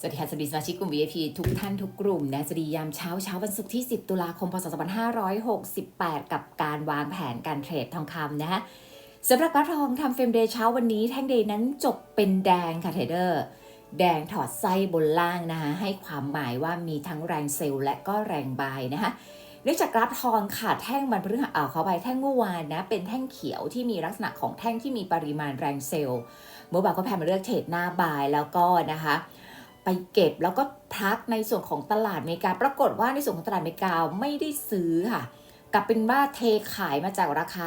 สวัสดีค่ะสวัสดีสมาชิกกลุ่ม VIP ทุกท่านทุกกลุ่มนะสวัสดียามเช้าเช้าวันศุกร์ที่ 10 ตุลาคม พศ 2568 กับการวางแผนการเทรดทองคำนะฮะสำหรับกราฟทองทำเฟรมเดย์เช้าวันนี้แท่งเดย์นั้นจบเป็นแดงค่ะเทรดเดอร์ แดงถอดไส้บนล่างนะคะให้ความหมายว่ามีทั้งแรงเซลล์และก็แรงบายนะคะเนื่องจากกราฟทองค่ะแท่งมันพฤหัสอ่าขอไปแท่งเมื่อวานนะเป็นแท่งเขียวที่มีลักษณะของแท่งที่มีปริมาณแรงเซลล์เมื่อวานก็แพนมาเลือกเทรดหน้าบายแล้วก็นะคะ ไปเก็บแล้วก็พักในส่วนของตลาดอเมริกา ปรากฏว่าในส่วนของตลาดอเมริกาไม่ได้ซื้อค่ะ กลับเป็นว่าเทขายมาจากราคา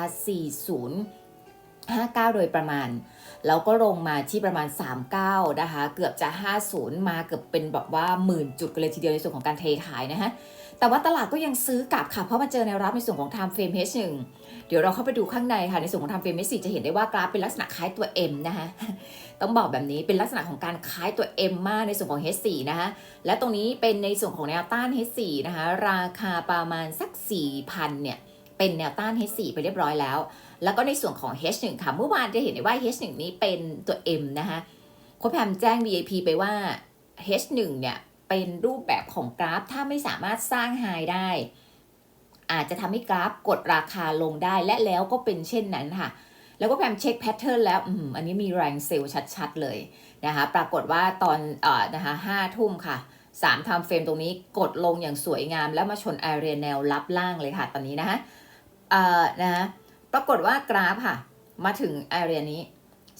4059 โดยประมาณ แล้วก็ลงมาที่ประมาณ 39 นะคะ เกือบจะ 50 มาเกือบเป็นแบบว่าหมื่นจุดกันเลยทีเดียวในส่วนของการเทขายนะฮะ แต่ว่าตลาดก็ยังซื้อกลับค่ะ เพราะมาเจอแนวรับในส่วนของ time frame H1 เดี๋ยวเราเข้าไปดูข้างในค่ะ ในส่วนของ time frame H4 จะเห็นได้ว่ากราฟเป็นลักษณะคล้ายตัว M นะคะต้องบอกแบบนี้เป็นลักษณะของการคล้ายตัว M มากในส่วนของ H4 นะคะ และตรงนี้เป็นในส่วนของแนวต้าน H4 นะคะ ราคาประมาณสัก4,000เนี่ย เป็นแนวต้าน H4 ไปเรียบร้อยแล้ว แล้วก็ในส่วนของ H1 ค่ะ เมื่อวานจะเห็นได้ว่า H1 นี้เป็นตัว M นะคะโค้ชแพมแจ้ง VIP ไปว่า H1 เนี่ย เป็นรูปแบบของกราฟ ถ้าไม่สามารถสร้างไฮได้ อาจจะทำให้กราฟกดราคาลงได้และแล้วก็เป็นเช่นนั้นค่ะ แล้วก็แพมเช็คแพทเทิร์นแล้ว อืม อันนี้มีแรงเซลล์ชัดๆเลยนะคะ ปรากฏว่าตอนเอ่อนะคะห้าทุ่มค่ะสามทำเฟรมตรงนี้กดลงอย่างสวยงาม แล้วมาชนไอเรียแนวรับล่างเลยค่ะตอนนี้นะคะเอ่อนะคะ ปรากฏว่ากราฟค่ะ มาถึงไอเรียนี้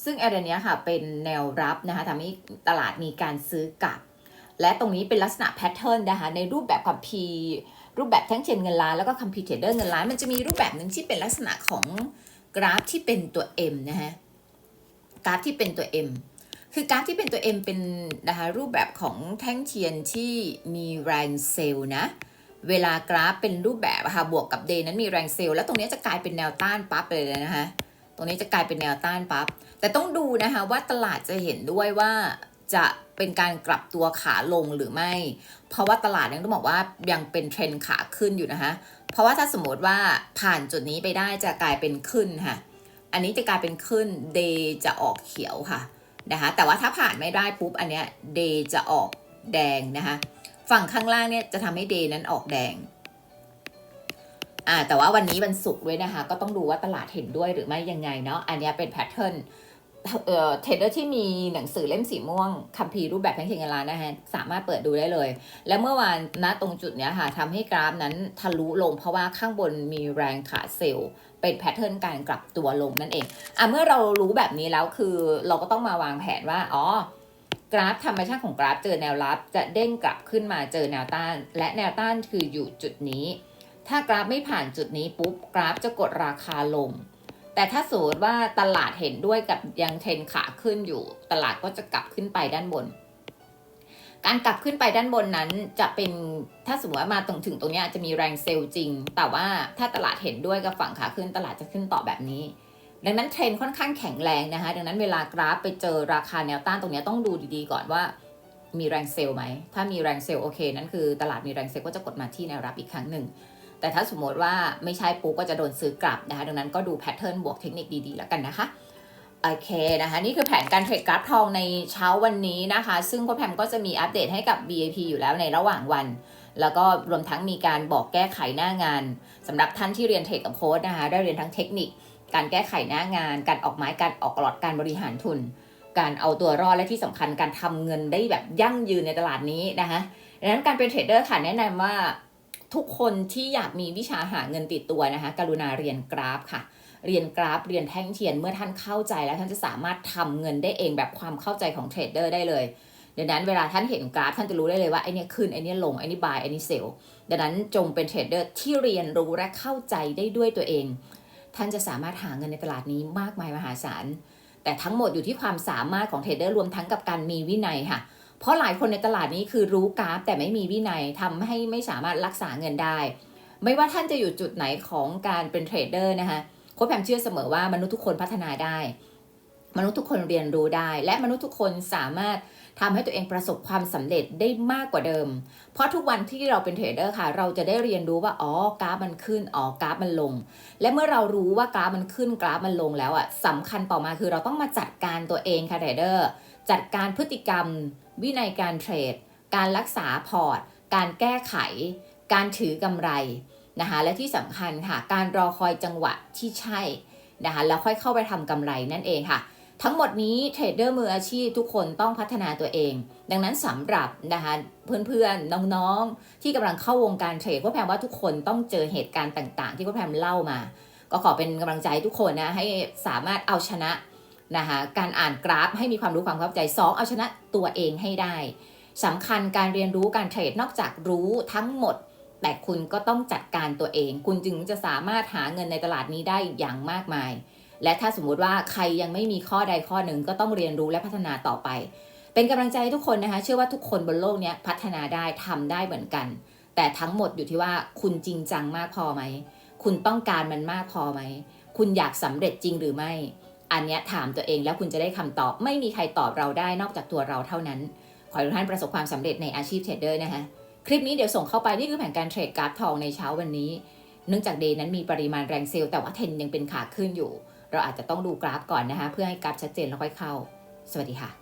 ซึ่งไอเรียนี้ค่ะเป็นแนวรับนะคะทำให้ตลาดมีการซื้อกลับ และตรงนี้เป็นลักษณะแพทเทิร์นนะคะในรูปแบบคัมภีรูปแบบแท่งเชนเงินล้านแล้วก็คัมภีเทเดอร์เงินล้านมันจะมีรูปแบบหนึ่งที่เป็นลักษณะของกราฟที่เป็นตัว M นะฮะกราฟที่เป็นตัว M คือกราฟที่เป็นตัว M เป็นนะคะรูปแบบของแท่งเทียนที่มีแรงเซลล์นะ เวลากราฟเป็นรูปแบบอะค่ะบวกกับเดย์นั้นมีแรงเซลล์แล้วตรงนี้จะกลายเป็นแนวต้านปั๊บเลยนะคะตรงนี้จะกลายเป็นแนวต้านปั๊บแต่ต้องดูนะคะว่าตลาดจะเห็นด้วยว่าจะเป็นการกลับตัวขาลงหรือไม่ เพราะว่าตลาดยังต้องบอกว่ายังเป็นเทรนด์ขาขึ้นอยู่นะคะเพราะว่าถ้าสมมติว่าผ่านจุดนี้ไปได้จะกลายเป็นขึ้นค่ะ อันนี้จะกลายเป็นขึ้น day จะออกเขียวค่ะนะคะแต่ว่าถ้าผ่านไม่ได้ปุ๊บอันเนี้ย day จะออกแดงนะคะ ฝั่งข้างล่างเนี่ยจะทำให้ day นั้นออกแดงอ่าแต่ว่าวันนี้วันศุกร์ด้วยนะคะ ก็ต้องดูว่าตลาดเห็นด้วยหรือไม่ยังไงเนาะอันนี้เป็นแพทเทิร์นเอ่อเทรดเดอร์ที่มีหนังสือเล่มสีม่วงคัมภีร์รูปแบบแท่งเทียนเงินล้านนะฮะสามารถเปิดดูได้เลย และเมื่อวานณตรงจุดเนี้ยค่ะทำให้กราฟนั้นทะลุลงเพราะว่าข้างบนมีแรงขาเซลล์เป็นแพทเทิร์นการกลับตัวลงนั่นเองอะเมื่อเรารู้แบบนี้แล้วคือเราก็ต้องมาวางแผนว่าอ๋อ กราฟธรรมชาติของกราฟเจอแนวรับ จะเด้งกลับขึ้นมาเจอแนวต้าน และแนวต้านคืออยู่จุดนี้ ถ้ากราฟไม่ผ่านจุดนี้ปุ๊บกราฟจะกดราคาลง แต่ถ้าสมมติว่าตลาดเห็นด้วยกับยังเทรนขาขึ้นอยู่ ตลาดก็จะกลับขึ้นไปด้านบน การกลับขึ้นไปด้านบนนั้นจะเป็นถ้าสมมติว่ามาตรงถึงตรงนี้จะมีแรงเซลล์จริง แต่ว่าถ้าตลาดเห็นด้วยกับฝั่งขาขึ้นตลาดจะขึ้นต่อแบบนี้ ดังนั้นเทรนค่อนข้างแข็งแรงนะคะ ดังนั้นเวลากราฟไปเจอราคาแนวต้านตรงนี้ต้องดูดีๆก่อนว่ามีแรงเซลล์ไหม ถ้ามีแรงเซลล์โอเค นั่นคือตลาดมีแรงเซลล์ก็จะกดมาที่แนวรับอีกครั้งหนึ่ง แต่ถ้าสมมติว่าไม่ใช่ปุ๊บก็จะโดนซื้อกลับนะคะ ดังนั้นก็ดูแพทเทิร์นบวกเทคนิคดีๆ แล้วกันนะคะ โอเคนะคะ นี่คือแผนการเทรดกราฟทองในเช้าวันนี้นะคะ ซึ่งพ่อแพมก็จะมีอัปเดตให้กับ VIP อยู่แล้วในระหว่างวัน แล้วก็รวมทั้งมีการบอกแก้ไขหน้างานสำหรับท่านที่เรียนเทรดกับโค้ดนะคะได้เรียนทั้งเทคนิค การแก้ไขหน้างาน การออกไม้การออกหลอดการบริหารทุน การเอาตัวรอดและที่สำคัญการทำเงินได้แบบยั่งยืนในตลาดนี้นะคะดังนั้นการเป็นเทรดเดอร์ค่ะแนะนำว่าทุกคนที่อยากมีวิชาหาเงินติดตัวนะคะ กรุณาเรียนกราฟค่ะ เรียนกราฟ เรียนแท่งเทียน เมื่อท่านเข้าใจแล้วท่านจะสามารถทำเงินได้เองแบบความเข้าใจของเทรดเดอร์ได้เลย ดังนั้นเวลาท่านเห็นกราฟท่านจะรู้ได้เลยว่าไอเนี้ยขึ้นไอเนี้ยลงไอนี้บายไอนี้เซลดังนั้นจงเป็นเทรดเดอร์ที่เรียนรู้และเข้าใจได้ด้วยตัวเอง ท่านจะสามารถหาเงินในตลาดนี้มากมายมหาศาลแต่ทั้งหมดอยู่ที่ความสามารถของเทรดเดอร์รวมทั้งกับการมีวินัยค่ะ เพราะหลายคนในตลาดนี้คือรู้กราฟแต่ไม่มีวินัยทำให้ไม่สามารถรักษาเงินได้ ไม่ว่าท่านจะอยู่จุดไหนของการเป็นเทรดเดอร์นะคะโค้ชแพมเชื่อเสมอว่ามนุษย์ทุกคนพัฒนาได้ มนุษย์ทุกคนเรียนรู้ได้ และมนุษย์ทุกคนสามารถทำให้ตัวเองประสบความสำเร็จได้มากกว่าเดิม เพราะทุกวันที่เราเป็นเทรดเดอร์ค่ะ เราจะได้เรียนรู้ว่า อ๋อกราฟมันขึ้น อ๋อกราฟมันลง และเมื่อเรารู้ว่ากราฟมันขึ้นกราฟมันลงแล้วอะสำคัญต่อมาคือเราต้องมาจัดการตัวเองค่ะเทรดเดอร์ จัดการพฤติกรรม วินัยการเทรด การรักษาพอร์ต การแก้ไข การถือกำไรนะคะ และที่สำคัญค่ะ การรอคอยจังหวะที่ใช่นะคะ แล้วค่อยเข้าไปทำกำไรนั่นเองค่ะ ทั้งหมดนี้เทรดเดอร์มืออาชีพทุกคนต้องพัฒนาตัวเอง ดังนั้นสำหรับนะคะเพื่อนๆ น้องๆ ที่กำลังเข้าวงการเทรดก็แพมว่าทุกคนต้องเจอเหตุการณ์ต่างๆ ที่ก็แพมเล่ามา ก็ขอเป็นกำลังใจทุกคนนะให้สามารถเอาชนะนะคะการอ่านกราฟให้มีความรู้ความเข้าใจ 2 เอาชนะตัวเองให้ได้สำคัญการเรียนรู้การเทรดนอกจากรู้ทั้งหมด แต่คุณก็ต้องจัดการตัวเอง คุณจึงจะสามารถหาเงินในตลาดนี้ได้อย่างมากมาย และถ้าสมมุติว่าใครยังไม่มีข้อใดข้อหนึ่งก็ต้องเรียนรู้และพัฒนาต่อไป เป็นกำลังใจให้ทุกคนนะคะ เชื่อว่าทุกคนบนโลกนี้พัฒนาได้ทำได้เหมือนกัน แต่ทั้งหมดอยู่ที่ว่าคุณจริงจังมากพอไหม คุณต้องการมันมากพอไหม คุณอยากสำเร็จจริงหรือไม่ อันนี้ถามตัวเองแล้วคุณจะได้คำตอบ ไม่มีใครตอบเราได้นอกจากตัวเราเท่านั้น ขอให้ทุกท่านประสบความสำเร็จในอาชีพเทรดเดอร์นะคะคลิปนี้เดี๋ยวส่งเข้าไปนี่คือแผนการเทรดกราฟทองในเช้าวันนี้ เนื่องจากเดย์นั้นมีปริมาณแรงเซลล์แต่ว่าเทนยังเป็นขาขึ้นอยู่ เราอาจจะต้องดูกราฟก่อนนะคะ เพื่อให้กราฟชัดเจนแล้วค่อยเข้า สวัสดีค่ะ